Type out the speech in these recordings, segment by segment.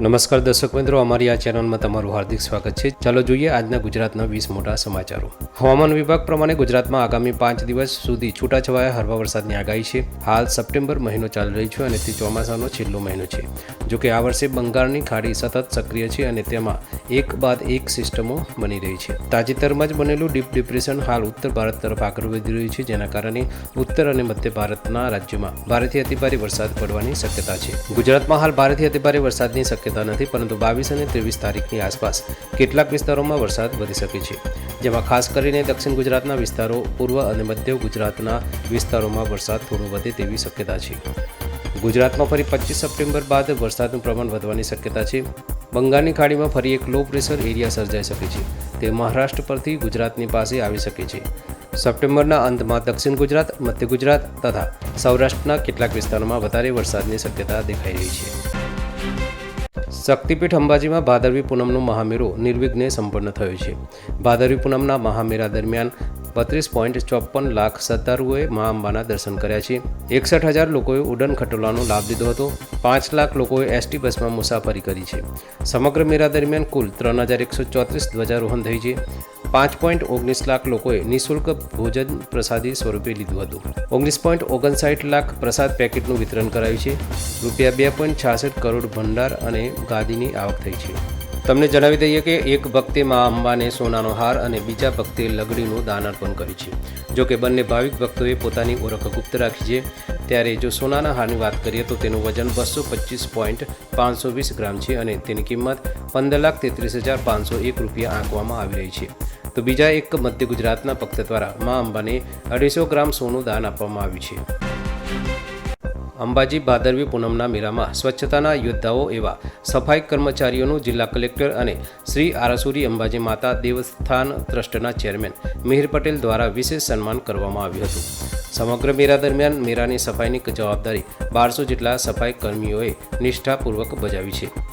નમસ્કાર દર્શક મિત્રો, અમારી આ ચેનલમાં તમારું હાર્દિક સ્વાગત છે. ચાલો જોઈએ આજના ગુજરાતના વીસ મોટા સમાચારો. હવામાન વિભાગ પ્રમાણે ગુજરાતમાં આગામી પાંચ દિવસ સુધી છૂટાછવાયા હળવા વરસાદની આગાહી છે. હાલ સપ્ટેમ્બર મહિનો ચાલી રહ્યો છે અને તે ચોમાસાનો છેલ્લો મહિનો છે. જો કે આ વર્ષે બંગાળની ખાડી સતત સક્રિય છે અને તેમાં એક બાદ એક સિસ્ટમો બની રહી છે. તાજેતરમાં જ બનેલું ડીપ ડિપ્રેશન હાલ ઉત્તર ભારત તરફ આગળ વધી રહ્યું છે, જેના કારણે ઉત્તર અને મધ્ય ભારતના રાજ્યોમાં ભારેથી અતિભારે વરસાદ પડવાની શક્યતા છે. ગુજરાતમાં હાલ ભારેથી અતિભારે વરસાદની શક્યતા નથી, પરંતુ બાવીસ અને ત્રેવીસ તારીખની આસપાસ કેટલાક વિસ્તારોમાં વરસાદ વધી શકે છે. જેમાં ખાસ કરીને દક્ષિણ ગુજરાતના વિસ્તારો, પૂર્વ અને મધ્ય ગુજરાતના વિસ્તારોમાં વરસાદ થોડો વધે તેવી શક્યતા છે. ગુજરાતમાં ફરી પચીસ સપ્ટેમ્બર બાદ વરસાદનું પ્રમાણ વધવાની શક્યતા છે. બંગાળની ખાડીમાં ફરી એક લો પ્રેશર એરિયા સર્જાઈ શકે છે. તે મહારાષ્ટ્ર પરથી ગુજરાતની પાસે આવી શકે છે. સપ્ટેમ્બરના અંતમાં દક્ષિણ ગુજરાત, મધ્ય ગુજરાત તથા સૌરાષ્ટ્રના કેટલાક વિસ્તારોમાં વધારે વરસાદની શક્યતા દેખાઈ રહી છે. શક્તિપીઠ અંબાજીમાં ભાદરવી પૂનમનો મહામેરો નિર્વિઘ્ને સંપન્ન થયો છે. ભાદરવી પૂનમના મહામેરા દરમિયાન બત્રીસ પોઈન્ટ ચોપન લાખ શ્રદ્ધાળુઓએ મા અંબાના દર્શન કર્યા છે. એકસઠ હજાર લોકોએ ઉડન ખટોલાનો લાભ લીધો હતો. પાંચ લાખ લોકોએ એસટી બસમાં મુસાફરી કરી છે. સમગ્ર મેળા દરમિયાન કુલ ત્રણ હજાર એકસો ચોત્રીસ ધ્વજારોહણ થઈ છે. પાંચ પોઈન્ટ ઓગણીસ લાખ લોકોએ નિઃશુલ્ક ભોજન પ્રસાદી સ્વરૂપે લીધું હતું. ઓગણીસ પોઈન્ટ ઓગણસાઠ લાખ પ્રસાદ પેકેટનું વિતરણ કરાયું છે. રૂપિયા બે પોઈન્ટ છાસઠ કરોડ ભંડાર અને ગાદીની આવક થઈ છે. તમને જણાવી દઈએ કે એક ભક્તે મા અંબાને સોનાનો હાર અને બીજા ભક્તે લગડીનું દાન અર્પણ કર્યું છે. જો કે બંને ભાવિક ભક્તોએ પોતાની ઓળખ ગુપ્ત રાખી છે. ત્યારે જો સોનાના હારની વાત કરીએ તો તેનું વજન બસો પચીસ પોઈન્ટ પાંચસો વીસ ગ્રામ છે અને તેની કિંમત પંદર લાખ તેત્રીસ હજાર પાંચસો એક રૂપિયા આંકવામાં આવી રહી છે. તો બીજા એક મધ્ય ગુજરાતના ભક્ત દ્વારા મા અંબાને અઢીસો ગ્રામ સોનું દાન આપવામાં આવ્યું છે. અંબાજી ભાદરવી પૂનમના મેળામાં સ્વચ્છતાના યોદ્ધાઓ એવા સફાઈ કર્મચારીઓનું જિલ્લા કલેક્ટર અને શ્રી આરાસુરી અંબાજી માતા દેવસ્થાન ટ્રસ્ટના ચેરમેન મિહિર પટેલ દ્વારા વિશેષ સન્માન કરવામાં આવ્યું હતું. સમગ્ર મેળા દરમિયાન મેળાની સફાઈની જવાબદારી બારસો જેટલા સફાઈ કર્મીઓએ નિષ્ઠાપૂર્વક બજાવી છે.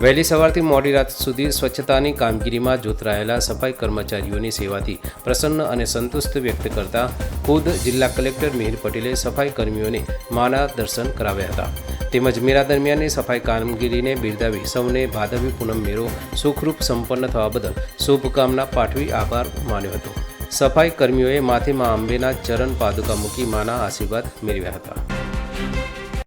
વહેલી સવારથી મોડી રાત સુધી સ્વચ્છતાની કામગીરીમાં જોતરાયેલા સફાઈ કર્મચારીઓની સેવાથી પ્રસન્ન અને સંતુષ્ટ વ્યક્ત કરતા ખુદ જિલ્લા કલેક્ટર મિહિર પટેલે સફાઈ કર્મીઓને માના દર્શન કરાવ્યા હતા. તેમજ મેળા દરમિયાનની સફાઈ કામગીરીને બિરદાવી સૌને ભાદરવી પૂનમ મેળો સુખરૂપ સંપન્ન થવા બદલ શુભકામના પાઠવી આભાર માન્યો હતો. સફાઈ કર્મીઓએ માથે મા અંબેના ચરણ પાદુકા મૂકી માના આશીર્વાદ મેળવ્યા હતા.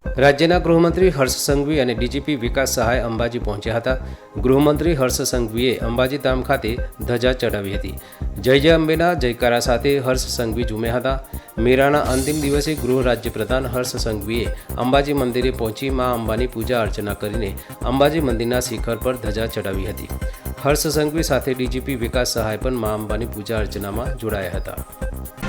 રાજ્યના ગૃહમંત્રી હર્ષ સંઘવી અને ડીજીપી વિકાસ સહાય અંબાજી પહોંચ્યા હતા. ગૃહમંત્રી હર્ષ સંઘવીએ અંબાજી ધામ ખાતે ધજા ચડાવી હતી. જય જય અંબેના જયકારા સાથે હર્ષ સંઘવી ઝૂમ્યા હતા. મેળાના અંતિમ દિવસે ગૃહ રાજ્યપ્રધાન હર્ષ સંઘવીએ અંબાજી મંદિરે પહોંચી મા અંબાની પૂજા અર્ચના કરીને અંબાજી મંદિરના શિખર પર ધજા ચઢાવી હતી. હર્ષ સંઘવી સાથે ડીજીપી વિકાસ સહાય પણ મા અંબાની પૂજા અર્ચનામાં જોડાયા હતા.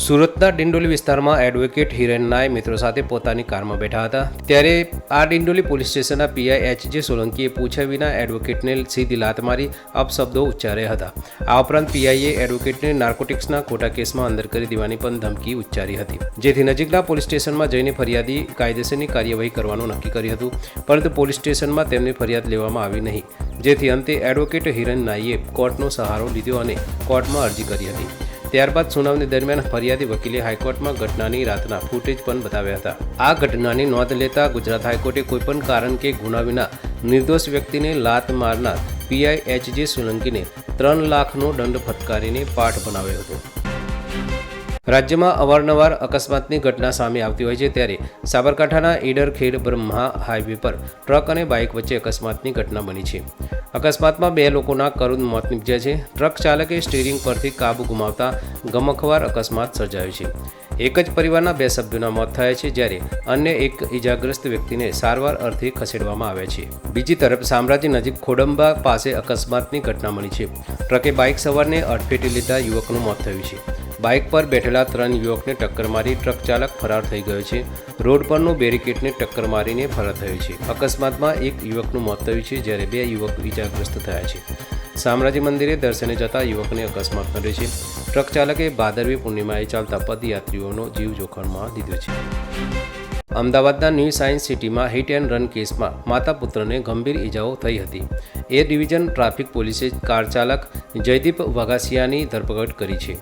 સુરતના ડિંડોલી વિસ્તારમાં એડવોકેટ હિરેન નાય મિત્રો સાથે પોતાની કારમાં બેઠા હતા. ત્યારે આ ડિંડોલી પોલીસ સ્ટેશનના પીઆઈ એચ જે સોલંકીએ પૂછ્યા વિના એડવોકેટને સીધી લાત મારી અપશબ્દો ઉચ્ચાર્યા હતા. આ ઉપરાંત પીઆઈએ એડવોકેટને નાર્કોટિક્સના ખોટા કેસમાં અંદર કરી દેવાની પણ ધમકી ઉચ્ચારી હતી. જેથી નજીકના પોલીસ સ્ટેશનમાં જઈને ફરિયાદી કાયદેસરની કાર્યવાહી કરવાનું નક્કી કર્યું હતું. પરંતુ પોલીસ સ્ટેશનમાં તેમની ફરિયાદ લેવામાં આવી નહીં. જેથી અંતે એડવોકેટ હિરેન નાઈએ કોર્ટનો સહારો લીધો અને કોર્ટમાં અરજી કરી હતી. ત્યારબાદ સુનાવણી દરમિયાન ફરિયાદી વકીલે હાઈકોર્ટમાં ઘટનાની રાતના ફૂટેજ પણ બતાવ્યા હતા. આ ઘટનાની નોંધ લેતા ગુજરાત હાઈકોર્ટે કોઈપણ કારણ કે ગુના વિના નિર્દોષ વ્યક્તિને લાત મારનાર પીઆઈ એચજે સોલંકીને ત્રણ લાખનો દંડ ફટકારીને પાઠ બનાવ્યો હતો. રાજ્યમાં અવારનવાર અકસ્માતની ઘટના સામે આવતી હોય છે ત્યારે સાબરકાંઠાના ઈડરખેડ બ્રહ્મા હાઈવે પર ટ્રક અને બાઇક વચ્ચે અકસ્માતની ઘટના બની છે. અકસ્માતમાં બે લોકોના કરુણ મોત નીપજ્યા છે. ટ્રક ચાલકે સ્ટીરિંગ પરથી કાબુ ગુમાવતા ગમખવાર અકસ્માત સર્જાયો છે. એક જ પરિવારના બે સભ્યોના મોત થયા છે, જ્યારે અન્ય એક ઇજાગ્રસ્ત વ્યક્તિને સારવાર અર્થે ખસેડવામાં આવ્યા છે. બીજી તરફ, સામ્રાજ્ય નજીક ખોડંબા પાસે અકસ્માતની ઘટના મળી છે. ટ્રકે બાઇક સવારને અડફેટી લીધા યુવકનું મોત થયું છે. બાઇક પર બેઠેલા ત્રણ યુવકને ટક્કર મારી ટ્રક ચાલક ફરાર થઈ ગયો છે. રોડ પરનું બેરિકેડને ટક્કર મારીને ફરાર થયો છે. અકસ્માતમાં એક યુવકનું મોત થયું છે, જ્યારે બે યુવક ઇજાગ્રસ્ત થયા છે. શામળાજી મંદિરે દર્શને જતા યુવકને અકસ્માત નડ્યો છે. ટ્રક ચાલકે ભાદરવી પૂર્ણિમાએ ચાલતા પદયાત્રીઓનો જીવ જોખમમાં દીધો છે. અમદાવાદના ન્યૂ સાયન્સ સિટીમાં હિટ એન્ડ રન કેસમાં માતા પુત્રને ગંભીર ઈજાઓ થઈ હતી. એ ડિવિઝન ટ્રાફિક પોલીસે કાર ચાલક જયદીપ વઘાસિયાની ધરપકડ કરી છે.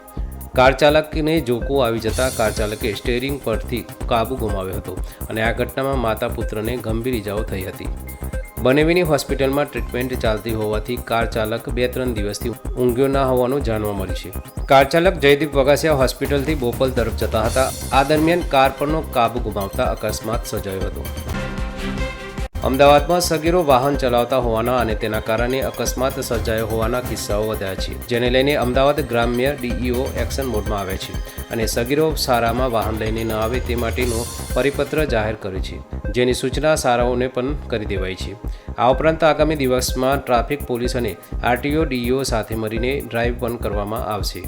કાર ચાલકને જોકો આવી જતાં કાર ચાલકે સ્ટેરિંગ પરથી કાબુ ગુમાવ્યો હતો અને આ ઘટનામાં માતા પુત્રને ગંભીર ઇજાઓ થઈ હતી. બનેવીની હોસ્પિટલમાં ટ્રીટમેન્ટ ચાલતી હોવાથી કાર ચાલક બે ત્રણ દિવસથી ઊંઘ્યો ના હોવાનું જાણવા મળ્યું છે. કાર ચાલક જયદીપ વગાસિયા હોસ્પિટલથી બોપલ તરફ જતા હતા. આ દરમિયાન કાર પરનો કાબુ ગુમાવતા અકસ્માત સર્જાયો હતો. અમદાવાદમાં સગીરો વાહન ચલાવતા હોવાના અને તેના કારણે અકસ્માત સર્જાયો હોવાના કિસ્સાઓ વધ્યા છે, જેને લઈને અમદાવાદ ગ્રામ્ય ડીઈઓ એક્શન મોડમાં આવે છે અને સગીરો શાળામાં વાહન લઈને ન આવે તે માટેનો પરિપત્ર જાહેર કર્યો છે, જેની સૂચના શાળાઓને પણ કરી દેવાઈ છે. આ ઉપરાંત આગામી દિવસમાં ટ્રાફિક પોલીસ અને આરટીઓ ડીઈઓ સાથે મળીને ડ્રાઈવ પણ કરવામાં આવશે.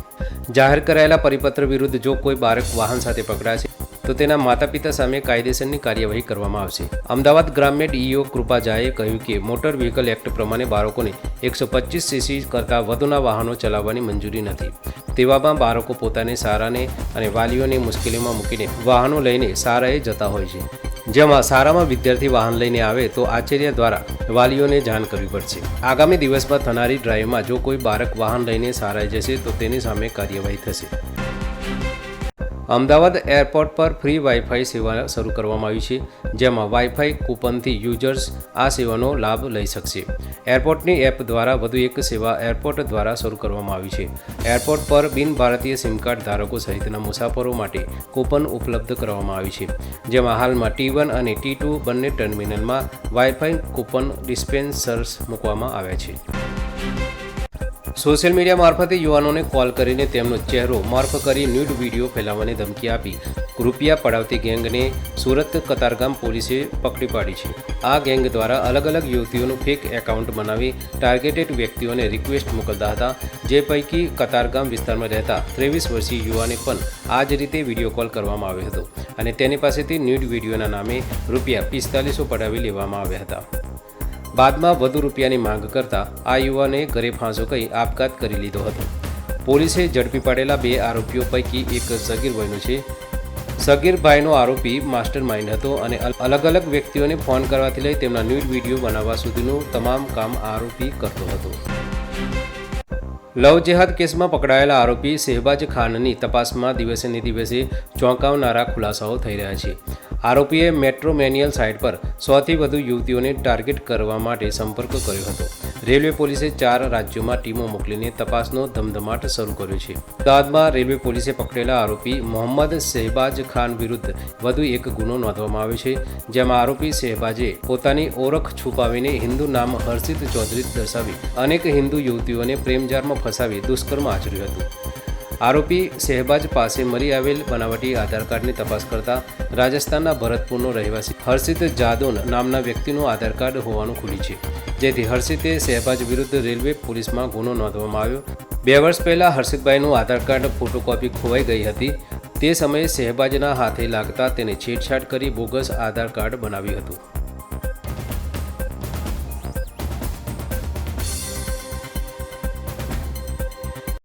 જાહેર કરાયેલા પરિપત્ર વિરુદ્ધ જો કોઈ બાળક વાહન સાથે પકડાશે તો તેના માતા પિતા સામે કાયદેસરની કાર્યવાહી કરવામાં આવશે. અમદાવાદ ગ્રામ્ય ઈઓ કૃપા ઝાએ કહ્યું કે મોટર વ્હીકલ એક્ટ પ્રમાણે બાળકોને એકસો પચીસ સીસી કરતાં વધુના વાહનો ચલાવવાની મંજૂરી નથી. તેવામાં બાળકો પોતાને સારાને અને વાલીઓને મુશ્કેલીમાં મૂકીને વાહનો લઈને સારાએ જતા હોય છે. જેમાં સારામાં વિદ્યાર્થી વાહન લઈને આવે તો આચાર્ય દ્વારા વાલીઓને જાણ કરવી પડશે. આગામી દિવસમાં થનારી ડ્રાઈવમાં જો કોઈ બાળક વાહન લઈને સારાએ જશે તો તેની સામે કાર્યવાહી થશે. અમદાવાદ એરપોર્ટ પર ફ્રી વાઈફાઈ સેવા શરૂ કરવામાં આવી છે, જેમાં વાઈફાઈ કૂપનથી યુઝર્સ આ સેવાનો લાભ લઈ શકશે. એરપોર્ટની એપ દ્વારા વધુ એક સેવા એરપોર્ટ દ્વારા શરૂ કરવામાં આવી છે. એરપોર્ટ પર બિન ભારતીય સિમ કાર્ડ ધારકો સહિતના મુસાફરો માટે કૂપન ઉપલબ્ધ કરવામાં આવી છે, જેમાં હાલમાં ટી વન અને ટી ટુ બંને ટર્મિનલમાં વાઈફાઈ કૂપન ડિસ્પેન્સર્સ મૂકવામાં આવ્યા છે. સોશિયલ મીડિયા મારફતે યુવાનોને કોલ કરીને તેમનો ચહેરો માર્ફ કરી ન્યૂડ વીડિયો ફેલાવવાની ધમકી આપી. રૂપિયા પડાવતી ગેંગને સુરત કતારગામ પોલીસે પકડી પાડી છે. આ ગેંગ દ્વારા અલગ અલગ યુવતીઓનું ફેક એકાઉન્ટ બનાવી ટાર્ગેટેડ વ્યક્તિઓને રિક્વેસ્ટ મોકલતા હતા, જે પૈકી કતારગામ વિસ્તારમાં રહેતા ત્રેવીસ વર્ષીય યુવાને પણ આ જ રીતે વીડિયો કોલ કરવામાં આવ્યો હતો અને તેની પાસેથી ન્યૂડ વિડીયોના નામે રૂપિયા પિસ્તાલીસો પડાવી લેવામાં આવ્યા હતા. બાદમાં વધુ રૂપિયાની માંગ કરતા આ યુવાને ઘરે ફાંસો કહી આપઘાત કરી લીધો હતો. પોલીસે ઝડપી પાડેલા બે આરોપીઓ પૈકી એક સગીર ભાઈનો છે. સગીરભાઈનો આરોપી માસ્ટર માઇન્ડ હતો અને અલગ અલગ વ્યક્તિઓને ફોન કરવાથી લઈ તેમના ન્યૂડ વીડિયો બનાવવા સુધીનું તમામ કામ આરોપી કરતો હતો. લવ જેહાદ કેસમાં પકડાયેલા આરોપી શહેબાજ ખાનની તપાસમાં દિવસે ને દિવસે ચોંકાવનારા ખુલાસાઓ થઈ રહ્યા છે. આરોપીએ મેટ્રો મેન્યુઅલ સાઇટ પર સોથી વધુ યુવતીઓને ટાર્ગેટ કરવા માટે સંપર્ક કર્યો હતો. રેલવે પોલીસે ચાર રાજ્યોમાં ટીમો મોકલીને તપાસનો ધમધમાટ શરૂ કર્યો છે. અમદાવાદમાં રેલવે પોલીસે પકડેલા આરોપી મોહમ્મદ શહેબાજ ખાન વિરુદ્ધ વધુ એક ગુનો નોંધવામાં આવ્યો છે, જેમાં આરોપી શહેબાજે પોતાની ઓળખ છુપાવીને હિન્દુ નામ હર્ષિત ચૌધરી દર્શાવી અનેક હિન્દુ યુવતીઓને પ્રેમજારમાં ફસાવી દુષ્કર્મ આચર્યું હતું. આરોપી શહેબાજ પાસે મળી આવેલ બનાવટી આધાર કાર્ડની તપાસ કરતા રાજસ્થાનના ભરતપુરનો રહેવાસી હર્ષિત જાદોન નામના વ્યક્તિનું આધાર કાર્ડ હોવાનું ખુલ્યું છે. જેથી હર્ષિતે શહેબાજ વિરુદ્ધ રેલવે પોલીસમાં ગુનો નોંધવામાં આવ્યો. બે વર્ષ પહેલાં હર્ષિતભાઈનું આધાર કાર્ડ ફોટોકોપી ખોવાઈ ગઈ હતી. તે સમયે શહેબાજના હાથે લાગતા તેને છેડછાડ કરી બોગસ આધાર કાર્ડ બનાવ્યું હતું.